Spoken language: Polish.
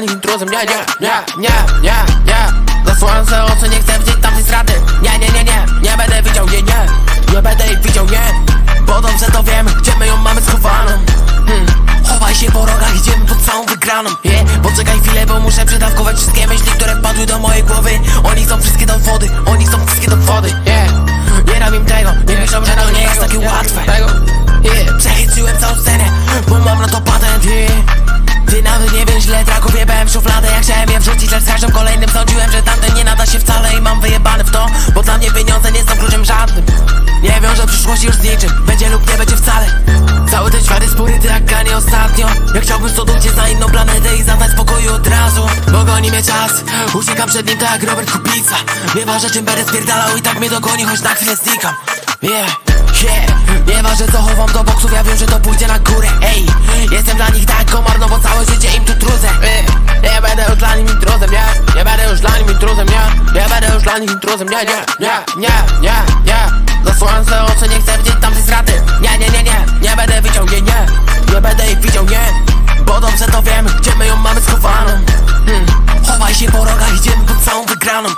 Nich intruzem, nie, nie, nie, nie, nie, nie Zasłaniam se oczy, nie chcę widzieć tamtej straty Nie, nie, nie, nie, nie będę widział, nie, nie. Nie będę ich widział, nie. Bo dobrze to wiem, gdzie my ją mamy schowaną. Hmm. Chowaj się po rogach, idziemy pod całą wygraną. Yeah. Poczekaj chwilę, bo muszę przedawkować wszystkie myśli, które wpadły do mojej głowy chciałem je wrzucić, lecz z każdym kolejnym sądziłem, że tamten nie nada się wcale I mam wyjebane w to, bo dla mnie pieniądze nie są kluczem żadnym. Nie wiążę przyszłości już z niczym, będzie lub nie będzie wcale. Cały ten świat jest jak Kanye ostatnio. Ja chciałbym stąd uciec na inną planetę i zadać spokoju od razu. Bo mnie czas, uciekam przed nim tak jak Robert Kubica. Nieważne czym będę spierdalał i tak mnie dogoni, choć na chwilę znikam. Yeah, yeah. Nieważne co chowam do boksów, ja wiem, że to pójdzie na górę. Ej, jestem dla nich tak komar, no bo całe ani intro Nie, nie, nie, nie, nie Zasłałem swoje oczy, nie chcę widzieć tamtej straty. Nie, nie, nie, nie, nie będę widział nie Nie. Będę ich widział, nie. Bo dobrze to wiem, gdzie my ją mamy schowaną. Hmm. Chowaj się po rogach, idziemy pod całą wygraną.